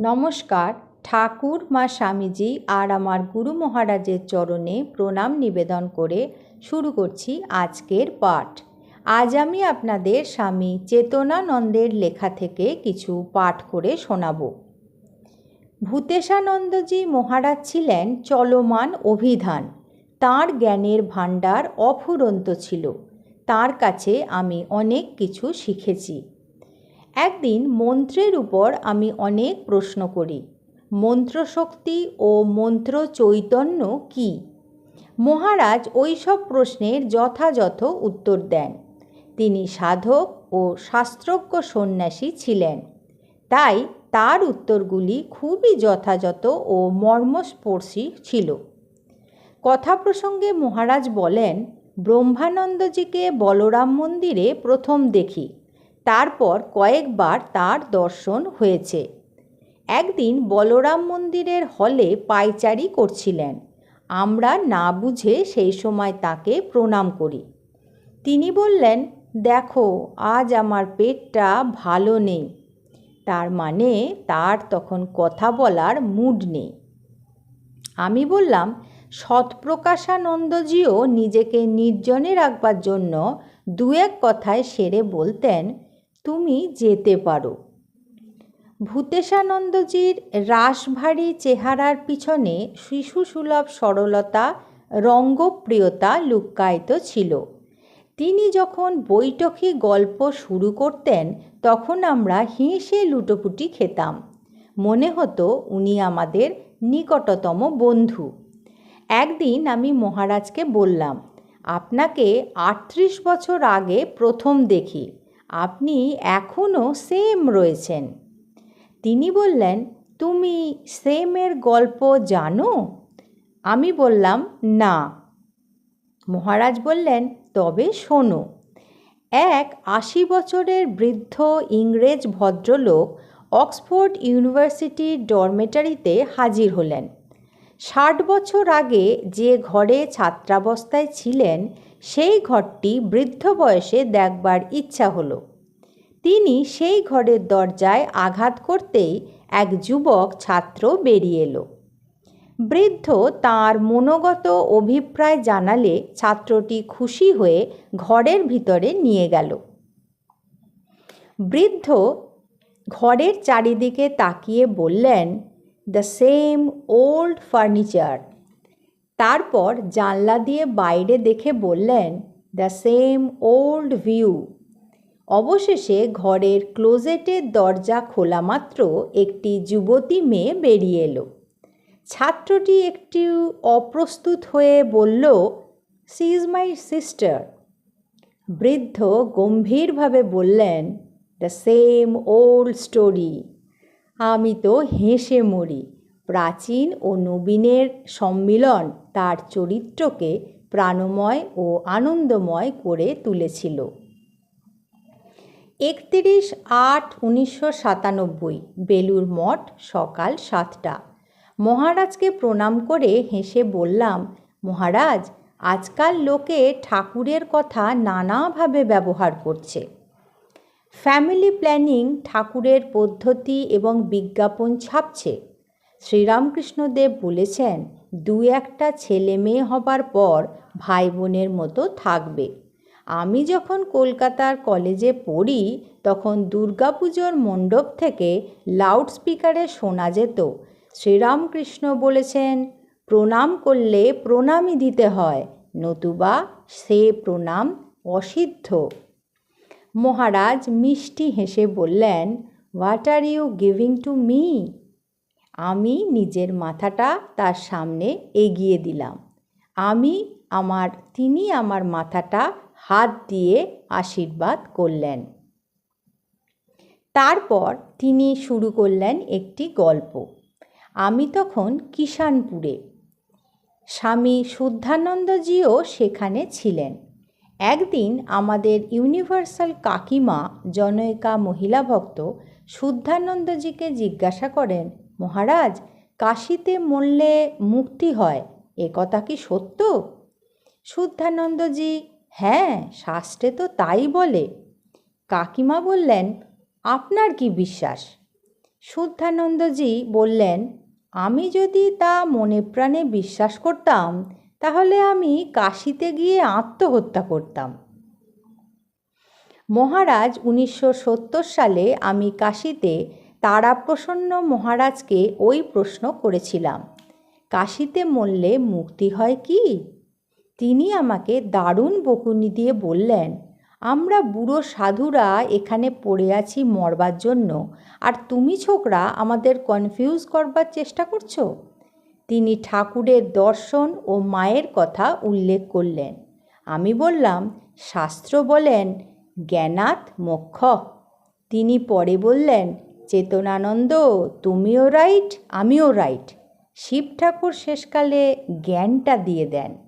নমস্কার, ঠাকুর মা স্বামীজি আর আমার গুরু মহারাজের চরণে প্রণাম নিবেদন করে শুরু করছি আজকের পাঠ। আজ আমি আপনাদের স্বামী চেতনানন্দের লেখা থেকে কিছু পাঠ করে শোনাব। ভূতেশানন্দজি মহারাজ ছিলেন চলমান অভিধান। তাঁর জ্ঞানের ভাণ্ডার অফুরন্ত ছিল। তার কাছে আমি অনেক কিছু শিখেছি। একদিন মন্ত্রের উপর আমি অনেক প্রশ্ন করি, মন্ত্রশক্তি ও মন্ত্র চৈতন্য কি? মহারাজ ওই সব প্রশ্নের যথাযথ উত্তর দেন। তিনি সাধক ও শাস্ত্রজ্ঞ সন্ন্যাসী ছিলেন। তাই তার উত্তরগুলি খুবই যথাযথ ও মর্মস্পর্শী ছিল। কথা প্রসঙ্গে মহারাজ বলেন, ব্রহ্মানন্দজিকে বলরাম মন্দিরে প্রথম দেখি। তারপর কয়েকবার তার দর্শন হয়েছে। একদিন বলরাম মন্দিরের হলে পাইচারি করছিলেন। আমরা না বুঝে সেই সময় তাকে প্রণাম করি। তিনি বললেন, দেখো, আজ আমার পেটটা ভালো নেই। তার মানে তার তখন কথা বলার মুড নেই। আমি বললাম, সৎপ্রকাশানন্দজিও নিজেকে নির্জনে রাখবার জন্য দু এক কথায় সেরে বলতেন তুমি যেতে পারো। ভূতেশানন্দজির রাসভারী চেহারার পিছনে শিশুসুলভ সরলতা, রঙ্গপ্রিয়তা লুক্কায়িত ছিল। তিনি যখন বৈঠকি গল্প শুরু করতেন, তখন আমরা হেসে লুটোপুটি খেতাম। মনে হতো উনি আমাদের নিকটতম বন্ধু। একদিন আমি মহারাজকে বললাম, আপনাকে আটত্রিশ বছর আগে প্রথম দেখি। আপনি এখনও সেম রয়েছেন। তিনি বললেন, তুমি সেমের গল্প জানো? আমি বললাম, না। মহারাজ বললেন, তবে শোনো, এক আশি বছরের বৃদ্ধ ইংরেজ ভদ্রলোক অক্সফোর্ড ইউনিভার্সিটির ডরমেটারিতে হাজির হলেন। ষাট বছর আগে যে ঘরে ছাত্রাবস্থায় ছিলেন, সেই ঘরটি বৃদ্ধ বয়সে দেখবার ইচ্ছা হলো। তিনি সেই ঘরের দরজায় আঘাত করতেই এক যুবক ছাত্র বেরিয়ে এলো। বৃদ্ধ তার মনোগত অভিপ্রায় জানালে ছাত্রটি খুশি হয়ে ঘরের ভিতরে নিয়ে গেল। বৃদ্ধ ঘরের চারিদিকে তাকিয়ে বললেন দ্য সেম ওল্ড ফার্নিচার তারপর জানলা দিয়ে বাইরে দেখে বললেন দ্য সেম ওল্ড ভিউ অবশেষে ঘরের ক্লোজেটের দরজা খোলা মাত্র একটি যুবতী মেয়ে বেরিয়ে এলো। ছাত্রটি একটু অপ্রস্তুত হয়ে বলল সি ইজ মাই সিস্টার বৃদ্ধ গম্ভীরভাবে বললেন দ্য সেম ওল্ড স্টোরি আমি তো হেসে মরি। প্রাচীন ও নবীনের সম্মিলন তার চরিত্রকে প্রাণময় ও আনন্দময় করে তুলেছিল। একত্রিশ আট উনিশশো সাতানব্বই বেলুর মঠ, সকাল সাতটা। মহারাজকে প্রণাম করে হেসে বললাম, মহারাজ, আজকাল লোকে ঠাকুরের কথা নানাভাবে ব্যবহার করছে। ফ্যামিলি প্ল্যানিং ঠাকুরের পদ্ধতি এবং বিজ্ঞাপন ছাপছে। শ্রীরামকৃষ্ণদেব বলেছেন, দু একটা ছেলে মেয়ে হবার পর ভাই বোনের মতো থাকবে। আমি যখন কলকাতার কলেজে পড়ি, তখন দুর্গাপুজোর মণ্ডপ থেকে লাউডস্পিকারে শোনা যেত, শ্রীরামকৃষ্ণ বলেছেন, প্রণাম করলে প্রণামই দিতে হয়, নতুবা সে প্রণাম অসিদ্ধ। মহারাজ মিষ্টি হেসে বললেন what are you giving to me আমি নিজের মাথাটা তার সামনে এগিয়ে দিলাম। আমি আমার, তিনি আমার মাথাটা হাত দিয়ে আশীর্বাদ করলেন। তারপর তিনি শুরু করলেন একটি গল্প। আমি তখন কিষানপুরে স্বামী শুদ্ধানন্দজিও সেখানে ছিলেন। একদিন আমাদের ইউনিভার্সাল কাকিমা জনৈকা মহিলা ভক্ত শুদ্ধানন্দজিকে জিজ্ঞাসা করেন, মহারাজ, কাশিতে মরলে মুক্তি হয়, এ কথা কি সত্য? শুদ্ধানন্দজি হ্যাঁ শাস্ত্রে তো তাই বলে। কাকিমা বললেন, আপনার কি বিশ্বাস? শুদ্ধানন্দজি বললেন, আমি যদি তা মনে প্রাণে বিশ্বাস করতাম তাহলে আমি কাশিতে গিয়ে আত্মহত্যা করতাম। মহারাজ উনিশশো সত্তর সালে আমি কাশিতে তারাপ্রসন্ন মহারাজকে ওই প্রশ্ন করেছিলাম, কাশিতে মরলে মুক্তি হয় কি? তিনি আমাকে দারুণ বকুনি দিয়ে বললেন, আমরা বুড়ো সাধুরা এখানে পড়ে আছি মরবার জন্য, আর তুমি ছোকরা আমাদের কনফিউজ করবার চেষ্টা করছ? তিনি ঠাকুরের দর্শন ও মায়ের কথা উল্লেখ করলেন। আমি বললাম, শাস্ত্র বলেন জ্ঞানাত মোক্ষ। তিনি পরে বললেন, চেতনানন্দ, তুমিও রাইট, আমিও রাইট। শিব ঠাকুর শেষকালে জ্ঞানটা দিয়ে দেন।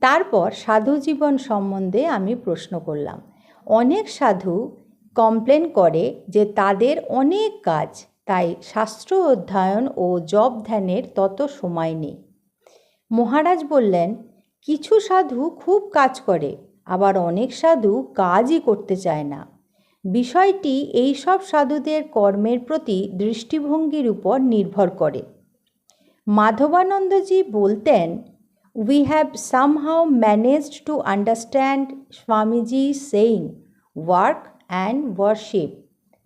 তারপর সাধু জীবন সম্বন্ধে আমি প্রশ্ন করলাম। অনেক সাধু কমপ্লেন করে যে তাদের অনেক কাজ তাই শাস্ত্র অধ্যয়ন ও জপ ধ্যানের তত সময় নেই। মহারাজ বললেন কিছু সাধু খুব কাজ করে আবার অনেক সাধু কাজই করতে চায় না। বিষয়টি এই সব সাধুদের কর্মের প্রতি দৃষ্টিভঙ্গির উপর নির্ভর করে। মাধবানন্দজি বলতেন we have somehow managed to understand Swamiji's saying work and worship,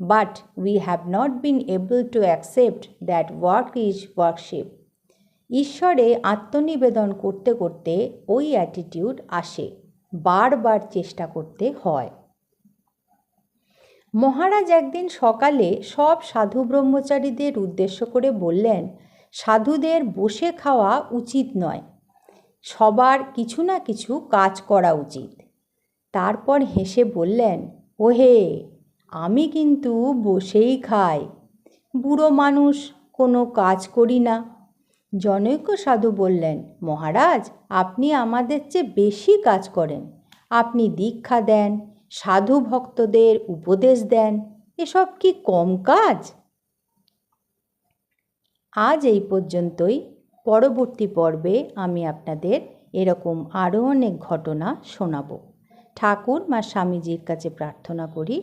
but we have not been able to accept that work is worship. ঈশ্বরে আত্মনিবেদন করতে করতে ওই অ্যাটিটিউড আসে, বারবার চেষ্টা করতে হয় মহারাজ একদিন সকালে সব সাধু ব্রহ্মচারীদের উদ্দেশ্য করে বললেন, সাধুদের বসে খাওয়া উচিত নয়, সবার কিছু না কিছু কাজ করা উচিত তারপর হেসে বললেন, ওহে আমি কিন্তু বসেই খাই। বুড়ো মানুষ কোনো কাজ করি না। জনৈক সাধু বললেন, মহারাজ, আপনি আমাদের চেয়ে বেশি কাজ করেন। আপনি দীক্ষা দেন, সাধু ভক্তদের উপদেশ দেন। এসব কি কম কাজ? আজ এই পর্যন্তই। পরবর্তী পর্বে আমি আপনাদের এরকম আরও অনেক ঘটনা শোনাব। ঠাকুর মা স্বামীজির কাছে প্রার্থনা করি